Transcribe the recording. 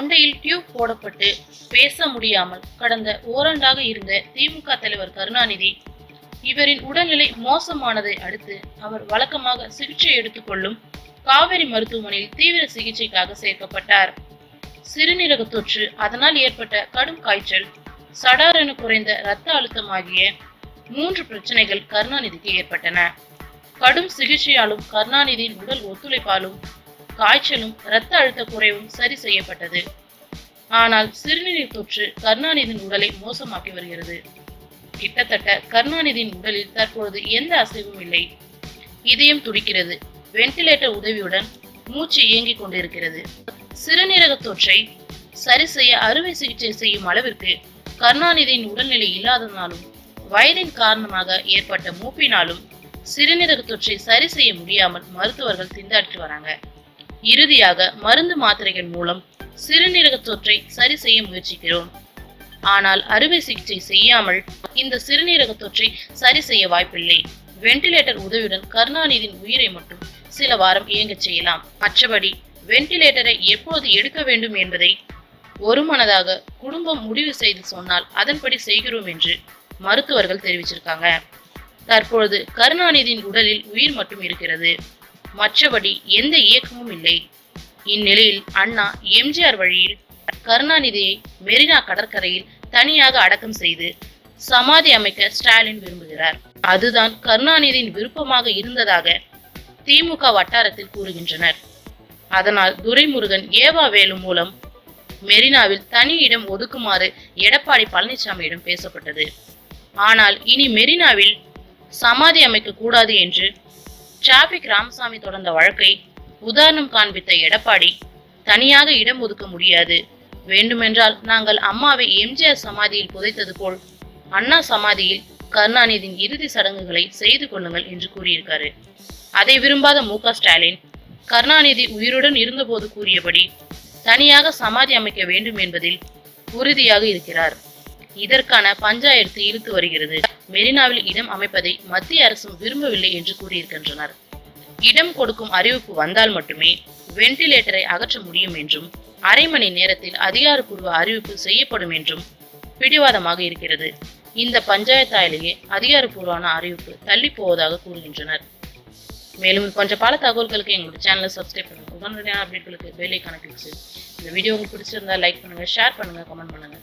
தொண்டையில் டியூப் போடப்பட்டு பேச முடியாமல் கடந்த ஓராண்டாக இருந்த திமுக தலைவர் கருணாநிதி இவரின் உடல்நிலை மோசமானதை அடுத்து அவர் வழக்கமாக சிகிச்சை எடுத்துக்கொள்ளும் காவேரி மருத்துவமனையில் தீவிர சிகிச்சைக்காக சேர்க்கப்பட்டார். சிறுநீரக தொற்று அதனால் ஏற்பட்ட கடும் காய்ச்சல் சடாரென குறைந்த இரத்த அழுத்தம் ஆகிய மூன்று பிரச்சனைகள் கருணாநிதிக்கு ஏற்பட்டன. கடும் சிகிச்சையாலும் கருணாநிதியின் உடல் ஒத்துழைப்பாலும் காய்ச்சலும் இரத்த அழுத்த குறைவும் சரி செய்யப்பட்டது. ஆனால் சிறுநீர் தொற்று கருணாநிதியின் உடலை மோசமாக்கி வருகிறது. கிட்டத்தட்ட கருணாநிதியின் உடலில் தற்பொழுது எந்த அசைவும் இல்லை. இதயம் துடிக்கிறது. வென்டிலேட்டர் உதவியுடன் மூச்சு இயங்கிக் கொண்டிருக்கிறது. சிறுநீரக தொற்றை சரி செய்ய அறுவை சிகிச்சை செய்யும் அளவிற்கு கருணாநிதியின் உடல்நிலை இல்லாததாலும் வயதின் காரணமாக ஏற்பட்ட மூப்பினாலும் சிறுநீரக தொற்றை சரி செய்ய முடியாமல் மருத்துவர்கள் திண்டாடிட்டு வராங்க. இறுதியாக மருந்து மாத்திரைகள் மூலம் சிறுநீரக தொற்றை சரி செய்ய முயற்சிக்கிறோம். ஆனால் அறுவை சிகிச்சை செய்யாமல் இந்த சிறுநீரக தொற்றை சரி செய்ய வாய்ப்பில்லை. வென்டிலேட்டர் உதவியுடன் கருணாநிதியின் உயிரை மட்டும் சில வாரம் இயங்கச் செய்யலாம். மற்றபடி வென்டிலேட்டரை எப்போது எடுக்க வேண்டும் என்பதை ஒருமனதாக குடும்பம் முடிவு செய்து சொன்னால் அதன்படி செய்கிறோம் என்று மருத்துவர்கள் தெரிவிச்சிருக்காங்க. தற்பொழுது கருணாநிதியின் உடலில் உயிர் மட்டும் இருக்கிறது. மற்றபடி எந்த இயக்கமும் இல்லை. இந்நிலையில் அண்ணா எம்ஜிஆர் வழியில் கருணாநிதியை மெரினா கடற்கரையில் தனியாக அடக்கம் செய்து சமாதி அமைக்க ஸ்டாலின் விரும்புகிறார். அதுதான் கருணாநிதியின் விருப்பமாக இருந்ததாக திமுக வட்டாரத்தில் கூறுகின்றனர். அதனால் துரைமுருகன் ஏவா வேலு மூலம் மெரினாவில் தனி இடம் ஒதுக்குமாறு எடப்பாடி பழனிசாமியிடம் பேசப்பட்டது. ஆனால் இனி மெரினாவில் சமாதி அமைக்க கூடாது என்று டிராபிக் ராமசாமி தொடர்ந்த வழக்கை உதாரணம் காண்பித்த எடப்பாடி தனியாக இடம் ஒதுக்க முடியாது. வேண்டுமென்றால் நாங்கள் அம்மாவை எம்ஜிஆர் சமாதியில் புதைத்தது போல் அண்ணா சமாதியில் கருணாநிதியின் இறுதி சடங்குகளை செய்து கொள்ளுங்கள் என்று கூறியிருக்காரு. அதை விரும்பாத மு க ஸ்டாலின் கருணாநிதி உயிருடன் இருந்தபோது கூறியபடி தனியாக சமாதி அமைக்க வேண்டும் என்பதில் உறுதியாக இருக்கிறார். இதற்கான பஞ்சாயத்து இழுத்து வருகிறது. மெரினாவில் இடம் அமைப்பதை மத்திய அரசும் விரும்பவில்லை என்று கூறியிருக்கின்றனர். இடம் கொடுக்கும் அறிவிப்பு வந்தால் மட்டுமே வென்டிலேட்டரை அகற்ற முடியும் என்றும் அரை மணி நேரத்தில் அதிகாரப்பூர்வ அறிவிப்பு செய்யப்படும் என்றும் பிடிவாதமாக இருக்கிறது. இந்த பஞ்சாயத்தாயிலேயே அதிகாரப்பூர்வமான அறிவிப்பு தள்ளி போவதாக கூறுகின்றனர். மேலும் கொஞ்சம் பல தகவல்களுக்கு எங்களோட சேனலை சப்ஸ்கிரைப் பண்ணுங்க. உடனடியான அப்டேட்களுக்கு பெல் ஐக்கான கிளிக் இந்த வீடியோ உங்களுக்கு பிடிச்சிருந்தா லைக் பண்ணுங்க ஷேர் பண்ணுங்க கமெண்ட் பண்ணுங்க.